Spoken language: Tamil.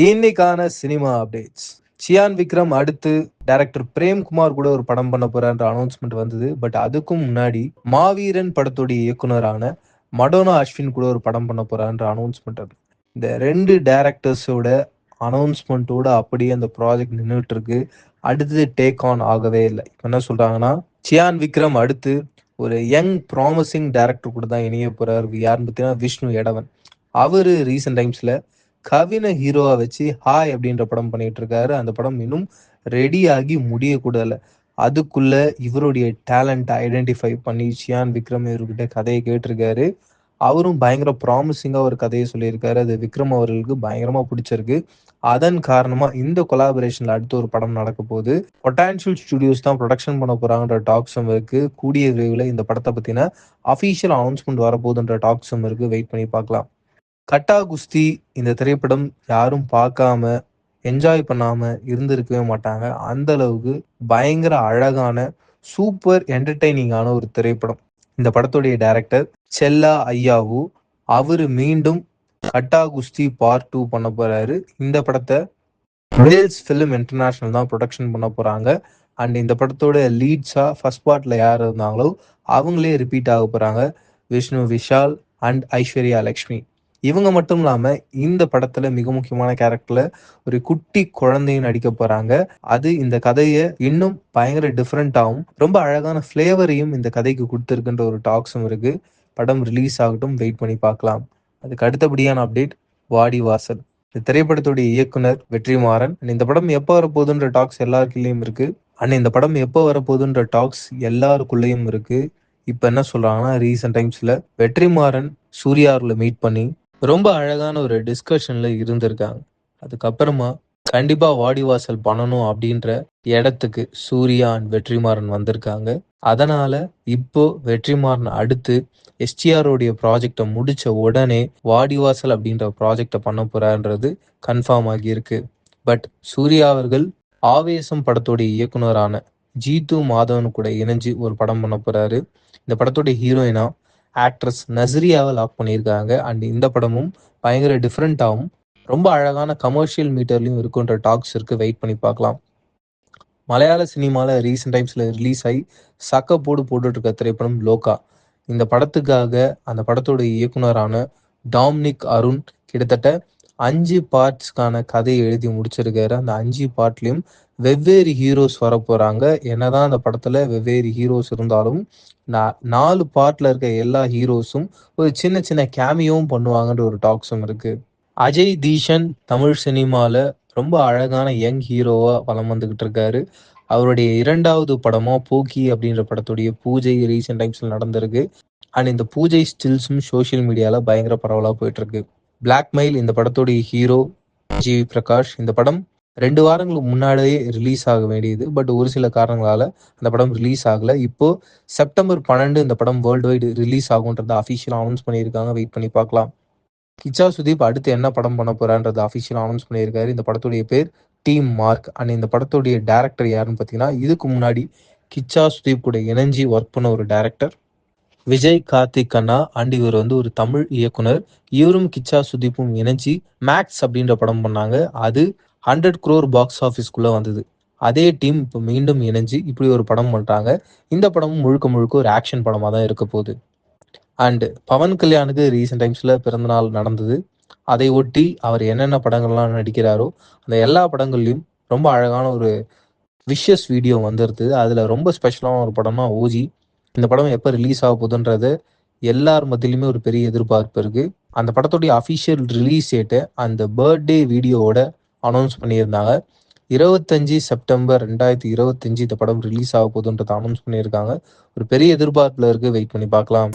இன்னைக்கான சினிமா அப்டேட்ஸ். சியான் விக்ரம் அடுத்து டைரக்டர் பிரேம்குமார் கூட ஒரு படம் பண்ண போறான்ற அனௌன்ஸ்மெண்ட் வந்தது. பட் அதுக்கும் முன்னாடி மாவீரன் படத்துடைய இயக்குனரான மடோனா அஸ்வின் கூட ஒரு படம் பண்ண போறான்ற அனௌன்ஸ்மெண்ட் அது. இந்த ரெண்டு டேரக்டர்ஸோட அனௌன்ஸ்மெண்ட்டோட அப்படியே அந்த ப்ராஜெக்ட் நின்றுட்டு இருக்கு அடுத்தது டேக் ஆன் ஆகவே இல்லை. இப்போ என்ன சொல்றாங்கன்னா சியான் விக்ரம் அடுத்து ஒரு யங் ப்ராமிசிங் டேரக்டர் கூட தான் இணைய போறாரு. யாருன்னு பார்த்தீங்கன்னா விஷ்ணு எடவன். அவரு ரீசெண்ட் டைம்ஸ்ல கவின ஹீரோவா வச்சு ஹாய் அப்படின்ற படம் பண்ணிட்டு இருக்காரு. அந்த படம் இன்னும் ரெடி ஆகி முடிய அதுக்குள்ள இவருடைய டேலண்ட் ஐடென்டிஃபை பண்ணி சியான் விக்ரம் இவர்கிட்ட கதையை கேட்டிருக்காரு. அவரும் பயங்கர ப்ராமிசிங்காக ஒரு கதையை சொல்லியிருக்காரு. அது விக்ரம் அவர்களுக்கு பயங்கரமாக பிடிச்சிருக்கு. அதன் காரணமாக இந்த கொலாபரேஷனில் அடுத்து ஒரு படம் நடக்க போகுது. பொட்டான்ஷியல் ஸ்டுடியோஸ் தான் ப்ரொடக்ஷன் பண்ண போகிறாங்கன்ற டாக்ஸும் இருக்கு. கூடிய விரைவில் இந்த படத்தை பற்றின அஃபீஷியல் அனௌன்ஸ்மெண்ட் வரப்போகுதுன்ற டாக்ஸும் இருக்கு. வெயிட் பண்ணி பார்க்கலாம். கட்டா குஸ்தி இந்த திரைப்படம் யாரும் பார்க்காம என்ஜாய் பண்ணாம இருந்திருக்கவே மாட்டாங்க. அந்த அளவுக்கு பயங்கர அழகான சூப்பர் என்டர்டைனிங்கான ஒரு திரைப்படம். இந்த படத்துடைய டைரக்டர் செல்லா ஐயாவு அவரு மீண்டும் கட்டா குஸ்தி பார்ட் டூ பண்ண போறாரு. இந்த படத்தை வேல்ஸ் ஃபிலிம் இன்டர்நேஷனல் தான் ப்ரொடக்ஷன் பண்ண போறாங்க. அண்ட் இந்த படத்தோட லீட்ஸா ஃபர்ஸ்ட் பார்ட்ல யார் இருந்தாங்களோ அவங்களே ரிப்பீட் ஆக போறாங்க. விஷ்ணு விஷால் அண்ட் ஐஸ்வர்யா லக்ஷ்மி. இவங்க மட்டும் இல்லாம இந்த படத்துல மிக முக்கியமான கேரக்டர்ல ஒரு குட்டி குழந்தையும் நடிக்க போறாங்க. அது இந்த கதையை இன்னும் பயங்கர டிஃப்ரெண்டாகவும் ரொம்ப அழகான ஃப்ளேவரையும் இந்த கதைக்கு கொடுத்துருக்குன்ற ஒரு டாக்ஸும் இருக்கு. படம் ரிலீஸ் ஆகட்டும் வெயிட் பண்ணி பார்க்கலாம். அதுக்கு அடுத்தபடியான அப்டேட் வாடி வாசல். இந்த திரைப்படத்துடைய இயக்குனர் வெற்றிமாறன் இந்த படம் எப்போ வரப்போகுதுன்ற டாக்ஸ் எல்லாருக்குள்ளேயும் இருக்கு. அண்ட் இந்த படம் எப்போ வரப்போகுதுன்ற டாக்ஸ் எல்லாருக்குள்ளேயும் இருக்கு. இப்போ என்ன சொல்றாங்கன்னா ரீசெண்ட் டைம்ஸ்ல வெற்றிமாறன் சூர்யாவில் மீட் பண்ணி ரொம்ப அழகான ஒரு டிஸ்கஷன்ல இருந்திருக்காங்க. அதுக்கப்புறமா கண்டிப்பா வாடிவாசல் பண்ணணும் அப்படின்ற இடத்துக்கு சூர்யா அண்ட் வெற்றிமாறன் வந்திருக்காங்க. அதனால இப்போ வெற்றிமாறன் அடுத்து எஸ்டிஆரோடைய ப்ராஜெக்டை முடிச்ச உடனே வாடிவாசல் அப்படின்ற ப்ராஜெக்டை பண்ண போறான்றது கன்ஃபார்ம் ஆகியிருக்கு. பட் சூர்யா அவர்கள் ஆவேசம் படத்துடைய இயக்குனரான ஜீது மாதவன் கூட இணைஞ்சு ஒரு படம் பண்ண போறாரு. இந்த படத்துடைய ஹீரோயினா ஆக்ட்ரஸ் நஸ்ரியாவை லாக் பண்ணியிருக்காங்க. அண்ட் இந்த படமும் பயங்கர டிஃப்ரெண்ட்டாகவும் ரொம்ப அழகான கமர்ஷியல் மீட்டர்லையும் இருக்குன்ற டாக்ஸ் இருக்கு. வெயிட் பண்ணி பார்க்கலாம். மலையாள சினிமாவில் ரீசெண்ட் டைம்ஸில் ரிலீஸ் ஆகி சக்க போடு போட்டுட்டு இருக்க திரைப்படம் லோகா. இந்த படத்துக்காக அந்த படத்தோட இயக்குனரான டாம்னிக் அருண் கிட்டத்தட்ட அஞ்சு பார்ட்ஸ்க்கான கதையை எழுதி முடிச்சிருக்காரு. அந்த அஞ்சு பார்ட்லயும் வெவ்வேறு ஹீரோஸ் வர போறாங்க என்னதான் அந்த படத்துல வெவ்வேறு ஹீரோஸ் இருந்தாலும் நாலு பார்ட்ல இருக்க எல்லா ஹீரோஸும் ஒரு சின்ன சின்ன கேமியோவும் பண்ணுவாங்கன்ற ஒரு டாக்ஸும் இருக்கு. அஜய் தீஷன் தமிழ் சினிமால ரொம்ப அழகான யங் ஹீரோவா வலம் வந்துகிட்டு இருக்காரு. அவருடைய இரண்டாவது படமா போக்கி அப்படின்ற படத்துடைய பூஜை ரீசெண்ட் டைம்ஸ்ல நடந்திருக்கு. அண்ட் இந்த பூஜை ஸ்டில்ஸும் சோஷியல் மீடியால பயங்கர பரவலா போயிட்டு இருக்கு. பிளாக்மெயில் இந்த படத்துடைய ஹீரோ ஜிவி பிரகாஷ் இந்த படம் ரெண்டு வாரங்களுக்கு முன்னாடியே ரிலீஸ் ஆக வேண்டியது. பட் ஒரு சில காரணங்களால அந்த படம் ரிலீஸ் ஆகல. இப்போ செப்டம்பர் பன்னெண்டு இந்த படம் வேர்ல்டு வைடு ரிலீஸ் ஆகுன்றத அஃபிஷியலாக அனௌன்ஸ் பண்ணியிருக்காங்க. வெயிட் பண்ணி பார்க்கலாம். கிச்சா சுதீப் அடுத்து என்ன படம் பண்ண போறான்றது அஃபிஷியலாக அனௌன்ஸ் பண்ணியிருக்காரு. இந்த படத்துடைய பேர் டீம் மார்க் அண்ட் இந்த படத்துடைய டேரக்டர் யாருன்னு பார்த்தீங்கன்னா இதுக்கு முன்னாடி கிச்சா சுதீப் கூட இணைஞ்சி ஒர்க் பண்ண ஒரு டேரக்டர் விஜய் கார்த்திக் கண்ணா அண்ட் இவர் வந்து ஒரு தமிழ் இயக்குனர். இவரும் கிச்சா சுதீப்பும் இணைஞ்சி மேக்ஸ் அப்படின்ற படம் பண்ணாங்க. அது ஹண்ட்ரட் குரோர் பாக்ஸ் ஆஃபீஸ்க்குள்ளே வந்தது. அதே டீம் இப்போ மீண்டும் இணைஞ்சு இப்படி ஒரு படம் பண்ணுறாங்க இந்த படமும் முழுக்க முழுக்க ஒரு ஆக்ஷன் படமாக தான் இருக்க போகுது. அண்டு பவன் கல்யாணுக்கு ரீசெண்ட் டைம்ஸில் பிறந்தநாள் நடந்தது. அதை ஒட்டி அவர் என்னென்ன படங்கள்லாம் நடிக்கிறாரோ அந்த எல்லா படங்கள்லையும் ரொம்ப அழகான ஒரு விஷஸ் வீடியோ வந்துருது. அதில் ரொம்ப ஸ்பெஷலான ஒரு படம்னா ஓஜி. இந்த படம் எப்போ ரிலீஸ் ஆக போகுதுன்றது எல்லார் மத்தியிலுமே ஒரு பெரிய எதிர்பார்ப்பு இருக்கு. அந்த படத்துடைய அஃபிஷியல் ரிலீஸ் டேட்டை அந்த பர்த்டே வீடியோவோட அனௌன்ஸ் பண்ணியிருந்தாங்க. இருபத்தஞ்சு செப்டம்பர் ரெண்டாயிரத்தி இருபத்தஞ்சு இந்த படம் ரிலீஸ் ஆக போகுதுன்றதை அனௌன்ஸ் பண்ணியிருக்காங்க. ஒரு பெரிய எதிர்பார்ப்பில் இருக்கு. வெயிட் பண்ணி பார்க்கலாம்.